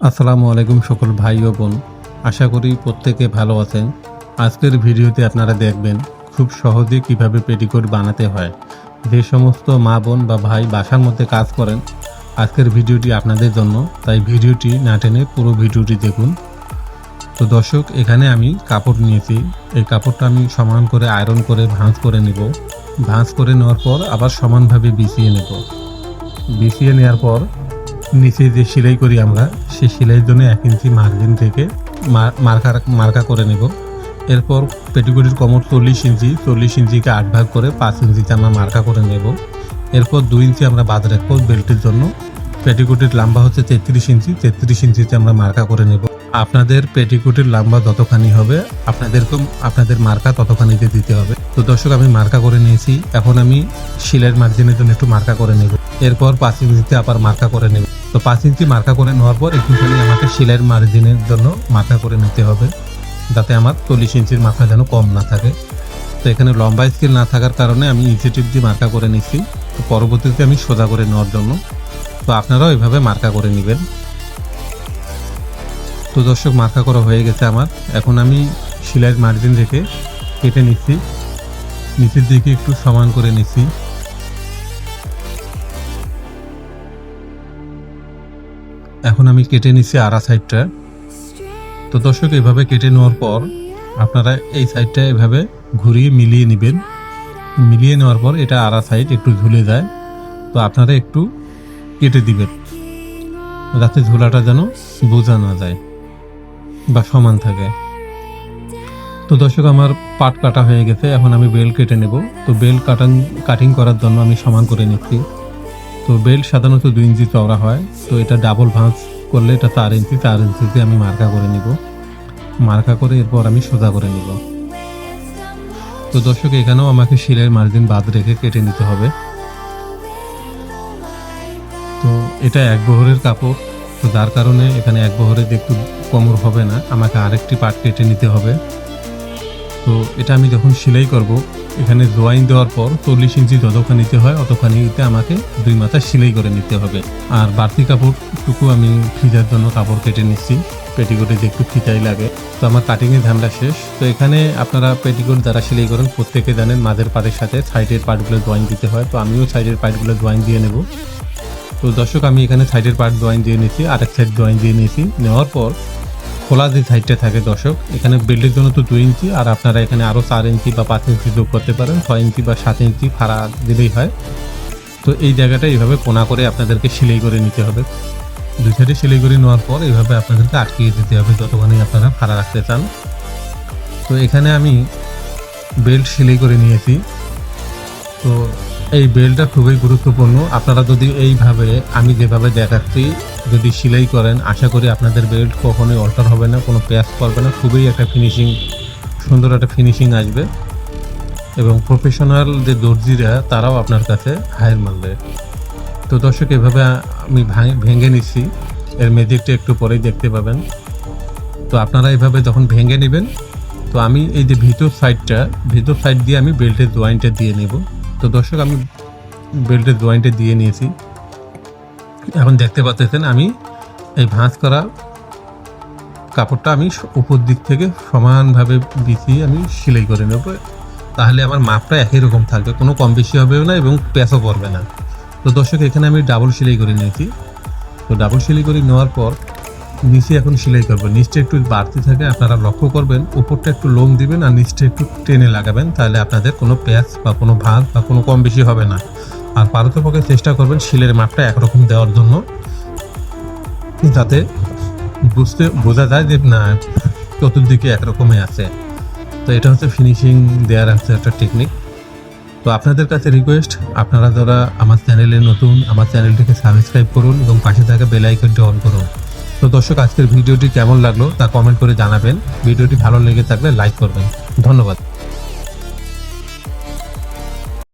আসসালামু আলাইকুম সকল ভাই ও বোন। আশা করি প্রত্যেকে ভালো আছেন। আজকের ভিডিওতে আপনারা দেখবেন খুব সহজে কীভাবে পেটিকোট বানাতে হয়। যে সমস্ত মা বোন বা ভাই বাসার মধ্যে কাজ করেন, আজকের ভিডিওটি আপনাদের জন্য। তাই ভিডিওটি না টেনে পুরো ভিডিওটি দেখুন। তো দর্শক, এখানে আমি কাপড় নিয়েছি। এই কাপড়টা আমি সমান করে আয়রন করে ভাঁজ করে নেব। ভাঁজ করে নেওয়ার পর আবার সমানভাবে বিছিয়ে নেব। বিছিয়ে নেওয়ার পর নিচে যে সেলাই করি আমরা সেই সেলাইয়ের জন্য এক ইঞ্চি মার্জিন থেকে মার্কা মার্কা করে নেব। এরপর পেটিকুটির কোমর চল্লিশ ইঞ্চি, চল্লিশ ইঞ্চিকে আট ভাগ করে পাঁচ ইঞ্চিতে আমরা মার্কা করে নেব। এরপর দুই ইঞ্চি আমরা বাদ রাখব বেল্টের জন্য। পেটিকুটির লম্বা হচ্ছে তেত্রিশ ইঞ্চি, তেত্রিশ ইঞ্চিতে আমরা মার্কা করে নেব। আপনাদের পেটিকুটির লম্বা যতখানি হবে, আপনাদেরকে, আপনাদের মার্কা ততখানিতে দিতে হবে। তো দর্শক, আমি মার্কা করে নিয়েছি। এখন আমি শিলের মার্জিনের জন্য একটু মার্কা করে নেব। এরপর পাঁচ ইঞ্চিতে আবার মার্কা করে নেব। তো পাঁচ ইঞ্চি মার্কা করে নেওয়ার পর একটুখানি আমাকে সেলাইয়ের মার্জিনের জন্য মার্কা করে নিতে হবে, যাতে আমার চল্লিশ ইঞ্চির মাথা যেন কম না থাকে। তো এখানে লম্বা স্কেল না থাকার কারণে আমি টিপ দিয়ে মার্কা করে নিচ্ছি তো পরবর্তীতে আমি সোজা করে নেওয়ার জন্য। তো আপনারাও এভাবে মার্কা করে নেবেন। তো দর্শক, মার্কা করা হয়ে গেছে আমার। এখন আমি সেলাইয়ের মার্জিন রেখে কেটে নিচ্ছি। নিচের দিকে একটু সমান করে নিচ্ছি। এখন আমি কেটে নিচ্ছি আড়া সাইডটা। তো দর্শক, এভাবে কেটে নেওয়ার পর আপনারা এই সাইডটা এভাবে ঘুরিয়ে মিলিয়ে নেবেন। মিলিয়ে নেওয়ার পর এটা আড়া সাইড একটু ঝুলে যায়। তো আপনারা একটু কেটে দিবেন। যাতে ঝোলাটা যেন বোঝা না যায় বা সমান থাকে। তো দর্শক, আমার পাট কাটা হয়ে গেছে। এখন আমি বেল কেটে নেব। তো বেল কাটান কাটিং করার জন্য আমি সমান করে নিচ্ছি। তো বেল্ট সাধারণত দুই ইঞ্চি চওড়া হয়, তো এটা ডাবল ভাঁজ করলে এটা চার ইঞ্চি, চার ইঞ্চিতে আমি মার্কা করে নিব। মার্কা করে এরপর আমি সোজা করে নিব। তো দর্শক, এখানেও আমাকে শিলের মার্জিন বাদ রেখে কেটে নিতে হবে। তো এটা এক বহরের কাপড়, তো যার কারণে এখানে এক বহরে একটু কোমর হবে না, আমাকে আরেকটি পাট কেটে নিতে হবে। তো এটা আমি যখন সেলাই করব, এখানে জোয়াইন দেওয়ার পর চল্লিশ ইঞ্চি যতখানিতে হয় অতখানিতে আমাকে দুই মাথা সেলাই করে নিতে হবে। আর বাড়তি কাপড়টুকু আমি ফিজার জন্য কাপড় কেটে নিচ্ছি, পেটিকোটে যে একটু ফিতাই লাগে। তো আমার কাটিংয়ের ঝামেলা শেষ। তো এখানে আপনারা পেটিকোট যারা সেলাই করেন, প্রত্যেকে জানেন মাঝের পাড়ের সাথে সাইডের পার্টগুলো জয়েন দিতে হয়। তো আমিও সাইডের পার্টগুলো জয়েন দিয়ে নেব। তো দর্শক, আমি এখানে সাইডের পার্ট জয়েন দিয়ে নিয়েছি আরেক সাইড জয়েন দিয়ে নিয়েছি। নেওয়ার পর খোলা যে সাইডটা থাকে দর্শক, এখানে বেল্টের জন্য তো দুই ইঞ্চি, আর আপনারা এখানে আরও চার ইঞ্চি বা পাঁচ ইঞ্চি যোগ করতে পারেন, ছয় ইঞ্চি বা সাত ইঞ্চি ফাড়া দিলেই হয়। তো এই জায়গাটা এইভাবে কোনা করে আপনাদেরকে সেলাই করে নিতে হবে। দুই সাইডে সেলাই করে নেওয়ার পর এইভাবে আপনাদেরকে আটকিয়ে দিতে হবে যতখানি আপনারা ফাড়া রাখতে চান। তো এখানে আমি বেল্ট সেলাই করে নিয়েছি। তো এই বেল্টটা খুবই গুরুত্বপূর্ণ। আপনারা যদি এইভাবে, আমি যেভাবে দেখাচ্ছি, যদি সেলাই করেন, আশা করি আপনাদের বেল্ট কখনোই অল্টার হবে না, কোনো প্যাচ করবে না। খুবই একটা ফিনিশিং সুন্দর একটা ফিনিশিং আসবে। এবং প্রফেশনাল যে দর্জিরা, তারাও আপনার কাছে হায়ার মানবে। তো দর্শক, এভাবে আমি ভাঙে- ভেঙে নিচ্ছি এর মেজিকটা একটু পরেই দেখতে পাবেন। তো আপনারা এভাবে যখন ভেঙে নেবেন, তো আমি এই যে ভিতর সাইডটা ভিতর সাইড দিয়ে আমি বেল্টের জয়েন্টটা দিয়ে নেব। তো দর্শক, আমি বেল্টের জয়েন্টে দিয়ে নিয়েছি। এখন দেখতে পাচ্ছেন আমি এই ভাঁজ করা কাপড়টা আমি উপর দিক থেকে সমানভাবে বিছিয়ে আমি সেলাই করে নেব। তাহলে আমার মাপটা একই রকম থাকবে, কোনো কম বেশি হবে না এবং প্যাঁচও পড়বে না। তো দর্শক, এখানে আমি ডাবল সেলাই করে নিয়েছি। তো ডাবল সেলাই করে নেওয়ার পর নিচে এখন সেলাই করবেন নিচটা একটু বাড়তি থাকে, আপনারা লক্ষ্য করবেন, উপরটা একটু লোম দিবেন আর নিচটা একটু টেনে লাগাবেন, তাহলে আপনাদের কোনো প্যাঁচ বা কোনো ভাঁজ বা কোনো কম বেশি হবে না। আর পারতপক্ষে চেষ্টা করবেন শিলের মাপটা একরকম দেওয়ার জন্য। যাতে বুঝতে, বোঝা যায় যে না, চতুর্দিকে একরকমই আছে। তো এটা হচ্ছে ফিনিশিং দেওয়ার হচ্ছে একটা টেকনিক তো আপনাদের কাছে রিকোয়েস্ট আপনারা যারা আমার চ্যানেলে নতুন, আমার চ্যানেলটিকে সাবস্ক্রাইব করুন এবং পাশে থাকা বেল আইকনটি অন করুন। তো দর্শক, আজকের ভিডিওটি কেমন লাগল তা কমেন্ট করে জানাবেন। ভিডিওটি ভালো লেগে থাকলে লাইক করবেন। ধন্যবাদ।